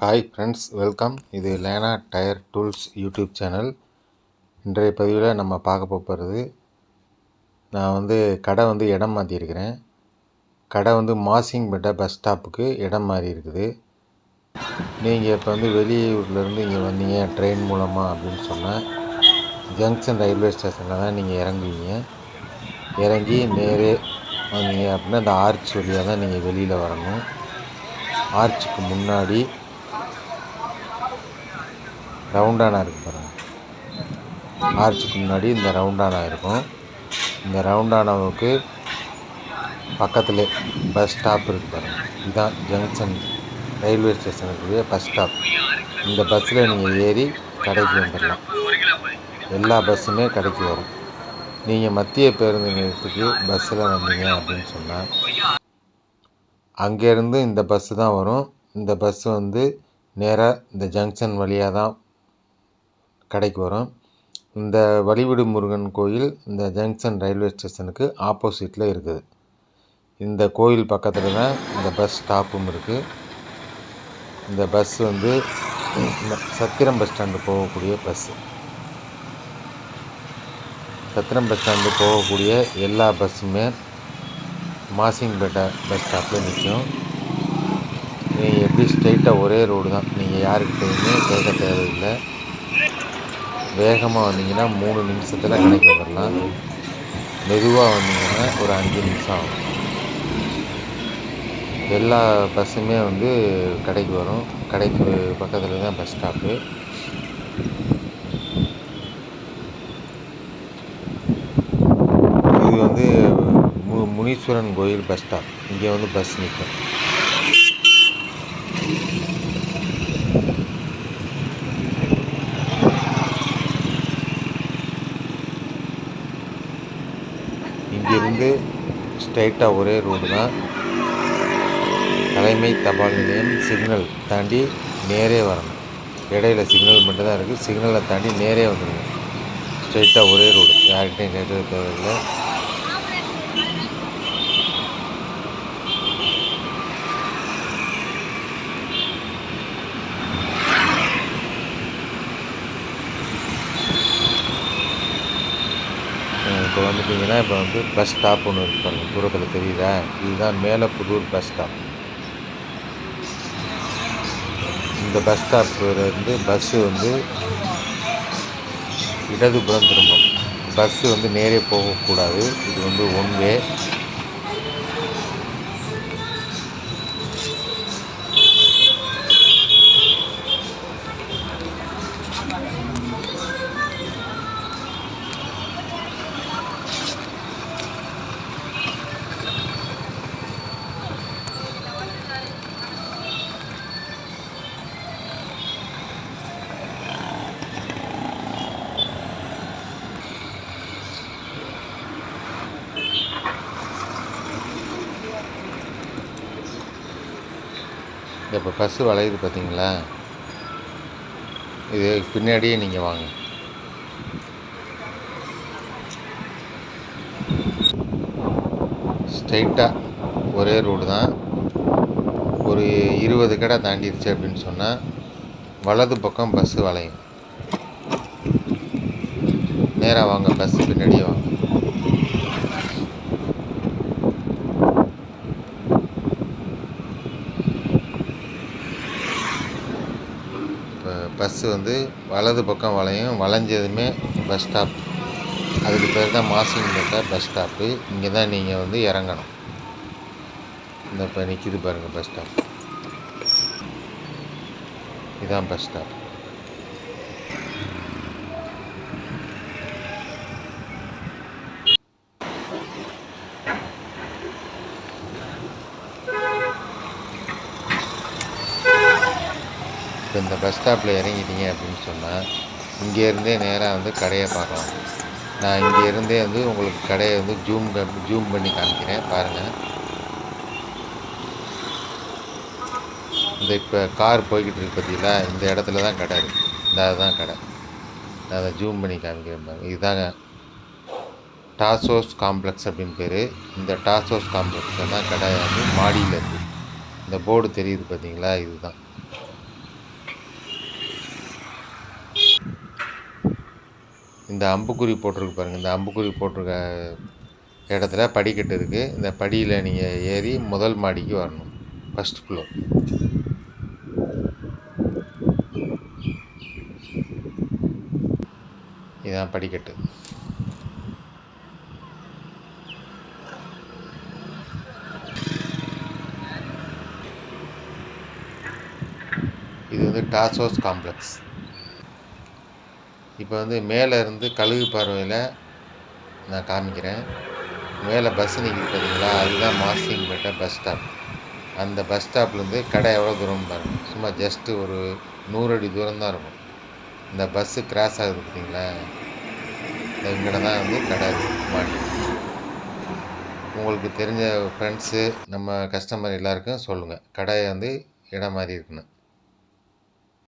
Hi friends welcome இது Lena tyre tools YouTube channel இன்றைய பதிவில் நம்ம பார்க்க போகிறது நான் வந்து கடை வந்து இடம் மாற்றிருக்கிறேன் கடை வந்து மாசிங்பேட்டை பஸ் ஸ்டாப்புக்கு இடம் மாறி இருக்குது. நீங்கள் இப்போ வந்து வெளியூர்லேருந்து இங்கே வந்தீங்க ட்ரெயின் மூலமாக அப்படின்னு சொன்னால் ஜங்ஷன் ரயில்வே ஸ்டேஷனில் தான் நீங்கள் இறங்குவீங்க. இறங்கி நேரே வந்தீங்க அப்படின்னா இந்த ஆர்ச் வழியாக தான் நீங்கள் வெளியில் வரணும். ஆர்ச்சுக்கு முன்னாடி ரவுண்டானா இருக்குது பாருங்கள் ஆர்ச்சுக்கு முன்னாடி இந்த ரவுண்டானா இருக்கும். இந்த ரவுண்டானாவுக்கு பக்கத்தில் பஸ் ஸ்டாப் இருக்குது பாருங்கள் இதுதான் ஜங்ஷன் ரயில்வே ஸ்டேஷன் இருக்குது பஸ் ஸ்டாப் இந்த பஸ்ஸில் நீங்கள் ஏறி கடைக்கு வந்துடலாம் எல்லா பஸ்ஸுமே கடைக்கு வரும். நீங்கள் மத்திய பேருந்து நிலையத்துக்கு பஸ்ஸில் வந்தீங்க அப்படின்னு சொன்னால் அங்கேருந்து இந்த பஸ்ஸு தான் வரும். இந்த பஸ்ஸு வந்து நேராக இந்த ஜங்ஷன் வழியாக தான் கடைக்கு வரும். இந்த வழிவிடு முருகன் கோயில் இந்த ஜங்ஷன் ரயில்வே ஸ்டேஷனுக்கு ஆப்போசிட்டில் இருக்குது. இந்த கோயில் பக்கத்தில் தான் இந்த பஸ் ஸ்டாப்பும் இருக்குது இந்த பஸ் வந்து இந்த சத்திரம் பஸ் ஸ்டாண்டு போகக்கூடிய பஸ்ஸு சத்திரம் பஸ் ஸ்டாண்டு போகக்கூடிய எல்லா பஸ்ஸுமே மாசிங்பேட்டை பஸ் ஸ்டாப்பில் நிற்கும் நீங்கள் எப்படி ஸ்ட்ரெயிட்டாக ஒரே ரோடு தான். நீங்கள் யாருக்கிட்டையுமே கேட்க தேவையில்லை. வேகமாக வந்தீங்கன்னா மூணு நிமிஷத்தில் கடைக்கு வந்துடலாம் மெதுவாக வந்தீங்கன்னா ஒரு அஞ்சு நிமிஷம் ஆகும். எல்லா பஸ்ஸுமே வந்து கடைக்கு வரும். கடைக்கு பக்கத்தில் தான் பஸ் ஸ்டாப்பு. இது வந்து மு முனீஸ்வரன் கோயில் பஸ் ஸ்டாப். இங்கே வந்து பஸ் நிற்கும் இங்கிருந்து ஸ்ட்ரைட்டாக ஒரே ரோடு தான். தலைமை தபால் நிலையம் சிக்னல் தாண்டி நேரே வரணும். இடையில சிக்னல் மட்டும்தான் இருக்குது சிக்னலை தாண்டி நேரே வந்துடுங்க ஸ்ட்ரைட்டாக ஒரே ரோடு யார்கிட்டையும் கேட்க தேவையில்லை. இப்போ வந்துட்டிங்கன்னா இப்போ வந்து பஸ் ஸ்டாப் ஒன்று இருப்பாங்க பாருங்கள் தூரத்தில் தெரியுதா? இதுதான் மேலே புதூர் பஸ் ஸ்டாப் இந்த பஸ் ஸ்டாப்லேருந்து பஸ்ஸு வந்து இடதுபுறம் திரும்பும். பஸ்ஸு வந்து நேரே போகக்கூடாது. இது வந்து ஒன் வே இப்போ பஸ்ஸு வளையுது பார்த்தீங்களா? இது பின்னாடியே நீங்கள் வாங்க. ஸ்ட்ரைட்டாக ஒரே ரோடு தான். ஒரு இருபது கடை தாண்டிடுச்சு அப்படின்னு சொன்னால் வலது பக்கம் பஸ்ஸு வளையும். நேராக வாங்க பஸ் பின்னாடியே வாங்க இப்போ பஸ்ஸு வந்து வலது பக்கம் வளையும் வளைஞ்சதுமே பஸ் ஸ்டாப் அதுக்கு பேர் தான் மாசிங்பேட்டை பஸ் ஸ்டாப்பு இங்கே தான் நீங்கள் வந்து இறங்கணும். இந்த இப்போ நிற்கிது பாருங்கள் பஸ் ஸ்டாப் இதுதான் பஸ் ஸ்டாப் இப்போ இந்த பஸ் ஸ்டாப்பில் இறங்கிட்டீங்க அப்படின்னு சொன்னால் இங்கேருந்தே நேராக வந்து கடையை பார்க்கலாம். நான் இங்கேருந்தே வந்து உங்களுக்கு கடையை வந்து ஜூம் ஜூம் பண்ணி காமிக்கிறேன் பாருங்கள் இந்த இப்போ கார் போய்கிட்டு இருக்கு பார்த்தீங்களா இந்த இடத்துல தான் கடை இருக்குது இந்த அதுதான் கடை. நான் அதை ஜூம் பண்ணி காமிக்கிறேன் பாருங்கள் இதுதாங்க. டாசோஸ் காம்ப்ளெக்ஸ் அப்படின்னு பேர். இந்த டாசோஸ் காம்ப்ளெக்ஸில் தான் கடை வந்து மாடியில் இருக்குது இந்த போர்டு தெரியுது பார்த்தீங்களா இதுதான். இந்த அம்புக்குறி போட்டிருக்கு பாருங்கள் இந்த அம்புக்குறி போட்டிருக்க இடத்துல படிக்கட்டு இருக்குது இந்த படியில் நீங்கள் ஏறி முதல் மாடிக்கு வரணும். ஃபஸ்ட் ஃப்ளோர் இதான் படிக்கட்டு. இது வந்து டாசோஸ் காம்ப்ளெக்ஸ். இப்போ வந்து மேலே இருந்து கழுகு பார்வையில் நான் காமிக்கிறேன். மேலே பஸ் நிற்கிது பார்த்தீங்களா? அதுதான் மாசிங்கப்பேட்டை பஸ் ஸ்டாப் அந்த பஸ் ஸ்டாப்லேருந்து கடை எவ்வளோ தூரம் பாருங்கள் சும்மா ஜஸ்ட்டு ஒரு நூறு அடி தூரம் தான் இருக்கும். இந்த பஸ்ஸு கிராஸ் ஆகுது பார்த்தீங்களா? இங்கே தான் வந்து கடை மாட்டி. உங்களுக்கு தெரிஞ்ச ஃப்ரெண்ட்ஸு நம்ம கஸ்டமர் எல்லாருக்கும் சொல்லுங்கள் கடையை வந்து இடம் மாதிரி இருக்குன்னு